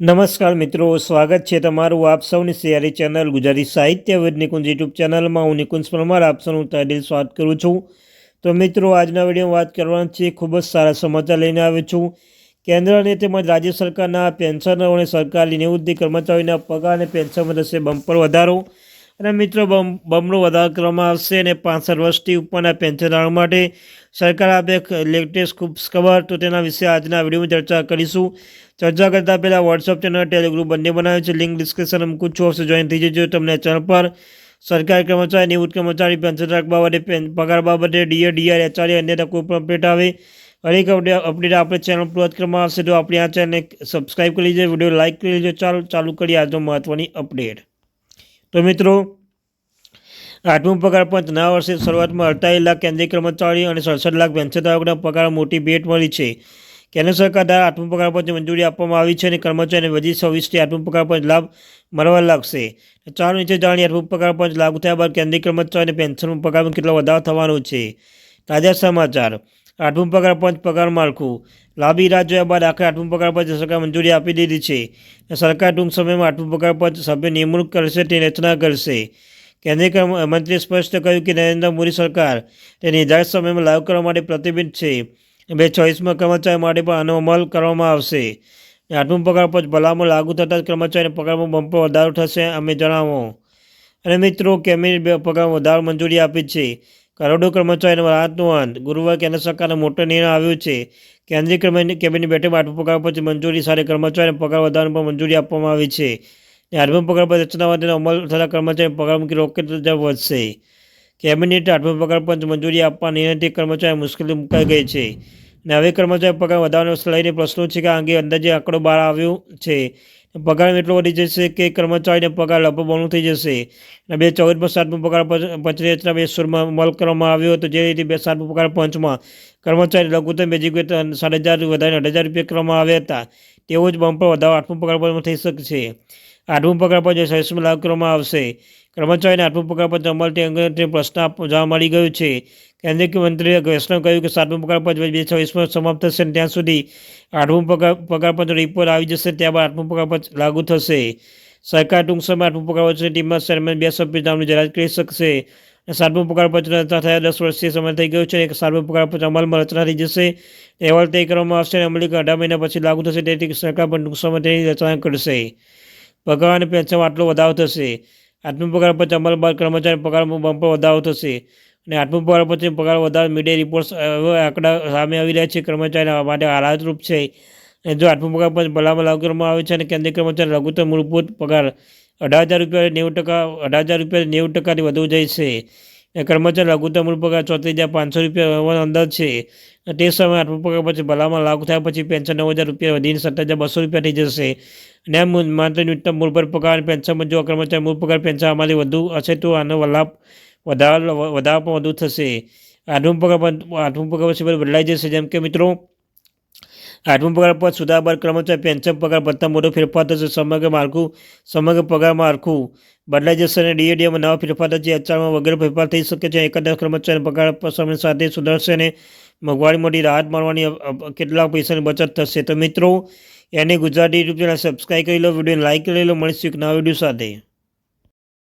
નમસ્કાર મિત્રો, સ્વાગત છે તમારું આપ સૌની સિયારી ચેનલ ગુજરાતી સાહિત્ય વિદ નિકુંજ યુટ્યુબ ચેનલમાં. હું નિકુંજ પરમાર, આપ સૌનું તહેદિલ સ્વાગત કરું છું. તો મિત્રો, આજના વિડીયોમાં વાત કરવાની છે ખૂબ જ સારા સમાચાર લઈને આવ્યો છું. કેન્દ્ર અને તેમજ રાજ્ય સરકારના પેન્શનરો અને સરકારી નિવૃત્તિ કર્મચારીઓના પગાર અને પેન્શનમાં થશે બમ્પર વધારો. અને મિત્રો, બમ, બમણો વધારો કરવામાં આવશે અને પાંસઠ વર્ષથી ઉપરના પેન્શનદારો માટે સરકાર આપે લેટેસ્ટ ખૂબ ખબર. તો તેના વિશે આજના વિડીયોમાં ચર્ચા કરીશું. ચર્ચા કરતાં પહેલાં વોટ્સઅપ ચેનલ ટેલિગ્રુપ બંને બનાવ્યું છે. લિંક ડિસ્ક્રિપ્શન મૂકું છું. અવશ્ય જોઈન થઈ જજો. તમને ચેનલ પર સરકારી કર્મચારી, નિવૃત્ત કર્મચારી, પેન્શન રાખ બાબતે પગાર બાબતે ડીએ ડીઆર એચઆરએ અન્ય કોઈ પણ અપડેટ આવે, હરેક અપડેટ આપણે ચેનલ પર કરવામાં આવશે. તો આપણે આ ચેનલને સબસ્ક્રાઈબ કરી લેજો. વીડિયો લાઇક કરી લેજો. ચાલો, ચાલુ કરીએ આજનો મહત્ત્વની અપડેટ તો મિત્રો, આઠમું પગાર પંચ નવા વર્ષે શરૂઆતમાં અડતાલીસ લાખ કેન્દ્રીય કર્મચારી અને સડસઠ લાખ પેન્શનધારકોના પગાર મોટી ભેટ મળી છે. કેન્દ્ર સરકાર દ્વારા આઠમું પગાર પંચ મંજૂરી આપવામાં આવી છે અને કર્મચારીને વધી છવ્વીસથી આઠમું પગાર પંચ લાભ મળવા લાગશે. ચાર નીચે જાણી આઠમું પગાર પંચ લાગુ થયા બાદ કેન્દ્રીય કર્મચારી અને પેન્શન પગારમાં કેટલો વધારો થવાનો છે. તાજા સમાચાર. આઠમું પગાર પંચ પગાર માળખું. લાંબી રાહ જોયા બાદ આખરે આઠમું પગાર પંચ સરકાર મંજૂરી આપી દીધી છે. સરકાર ટૂંક સમયમાં આઠમું પગાર પંચ સભ્ય નિમણૂક કરશે તે રચના કરશે. કેન્દ્રીય મંત્રીએ સ્પષ્ટ કહ્યું કે નરેન્દ્ર મોદી સરકાર તે નિર્ધારિત સમયમાં લાગુ કરવા માટે પ્રતિબિંધ છે. બે ચોવીસમાં કર્મચારી માટે પણ આનો અમલ કરવામાં આવશે. આઠમું પગાર પંચ ભલામણ લાગુ થતાં જ કર્મચારીને પગારમાં બમ્પર વધારો થશે, અમે જણાવો. અને મિત્રો કેબિનેટ પગાર વધારો મંજૂરી આપી છે. કરોડો કર્મચારીઓના રાહતનો અંત ગુરુવારે કેન્દ્ર સરકારનો મોટો નિર્ણય આવ્યો છે કેન્દ્રીય કેબિનેટ બેઠકમાં આઠમું પગાર પછી મંજૂરી સાથે કર્મચારીને પગાર વધારવાની પણ મંજૂરી આપવામાં આવી છે. અને આઠમું પગાર પર રચના માટેનો અમલ થતાં કર્મચારી પગાર મૂકી રોકેટ વધશે. કેબિનેટે આઠમું પગાર પંચ મંજૂરી આપવા નિર્ણયથી કર્મચારી મુશ્કેલી મુકાઈ ગઈ છે. અને હવે કર્મચારી પગાર વધારવાનો લઈને પ્રશ્નો છે કે આ અંગે અંદાજે આંકડો બહાર આવ્યો છે. પગાર એટલો વધી જશે કે કર્મચારીને પગાર લગભગ બમણું થઈ જશે. અને બે ચોવીસમાં સાતમો પગાર પંચની રચના બે સુરમાં અમલ કરવામાં આવ્યો હતો, જે રીતે બે સાતમો પગાર પંચમાં કર્મચારી લઘુત્તમ વેતન સાત હજાર વધારીને અઢાર હજાર રૂપિયા કરવામાં આવ્યા હતા. તેવો જ બમ્પર વધારો આઠમો પગાર પંચમાં થઈ શકશે. આઠમો પગાર પંચ સર્વિસમાં લાગુ કરવામાં આવશે. કર્મચારીને આઠમો પગાર પંચ અમલથી અંગે પ્રશ્ન જોવા મળી ગયો છે. કેન્દ્રીય મંત્રીએ વૈષ્ણવ કહ્યું કે સાતમું પગાર પંચ બે છવ્વીસમાં સમાપ્ત થશે ત્યાં સુધી આઠમું પગાર પગાર પંચ રિપોર્ટ આવી જશે, ત્યારબાદ આઠમું પગાર પંચ લાગુ થશે. સરકાર ટૂંક સમયમાં આઠમું પગાર પંચની ટીમમાં ચેરમેન બે સભ્ય નામની જાહેરાત કરી શકશે. સાતમું પગાર પંચ રચના થયા દસ વર્ષથી સમય થઈ ગયો છે અને સાતમું પગાર પંચ અમલમાં રચના થઈ જશે. અહેવાલ તય કરવામાં આવશે અને અમલી અઢાર મહિના પછી લાગુ થશે, તેથી સરકાર પણ ટૂંક સમય તેની રચના કરશે. પગાર અને પેન્શનમાં આટલો વધારો થશે. આઠમું પગાર અમલ બાદ કર્મચારી પગારમાં બમ્પર વધારો થશે. અને આઠમું પગાર વધારો મીડિયા રિપોર્ટ્સ આંકડા સામે આવી રહ્યા છે કર્મચારી માટે આરાધરૂપ છે. અને જો આઠમું પગાર પછી ભલામણ લાગુ કરવામાં આવે છે અને કેન્દ્રીય કર્મચારી લઘુત્તમ મૂળભૂત પગાર અઢાર હજાર રૂપિયા નેવું ટકા, અઢાર હજાર રૂપિયા નેવું ટકાથી વધુ જાય છે. કર્મચારી લઘુત્તમ મૂળ પગાર ચોત્રીસ હજાર પાંચસો રૂપિયા હોવાનો અંદાજ છે. તે સમયે આઠમું પગાર પછી ભલામણ લાગુ થયા પછી પેન્શન નવ હજાર રૂપિયા વધીને સત્તર હજાર બસો રૂપિયા થઈ જશે. અને માત્ર ન્યૂનતમ મૂળભર પગાર પેન્શનમાં જો કર્મચારી મૂળ પગાર પેન્શન આમાંથી વધુ હશે તો આનો લાભ વધારો વધારો પણ વધુ થશે. આઠમું પગાર આઠમું પગાર બધું બદલાઈ જશે. જેમ કે મિત્રો, આઠમું પગાર પર સુધાર બાદ કર્મચારી પેન્શન પગાર ભથ્થા મોટો ફેરફાર થશે. સમગ્ર માળખું સમગ્ર પગાર માળખું બદલાઈ જશે અને ડીએડીએમાં નવા ફેરફાર થશે. એચઆરમાં વગેરે ફેરફાર થઈ શકે છે. એકંદર કર્મચારી પગાર સમય સાથે સુધરશે અને મોંઘવારી મોટી રાહત મળવાની કેટલાક પૈસાની બચત થશે. તો મિત્રો, એને ગુજરાતી યુટ્યુબ ચેનલ સબસ્ક્રાઈબ કરી લો વીડિયો લાઈક કરી લો. મળીશું એક નવા વીડિયો સાથે.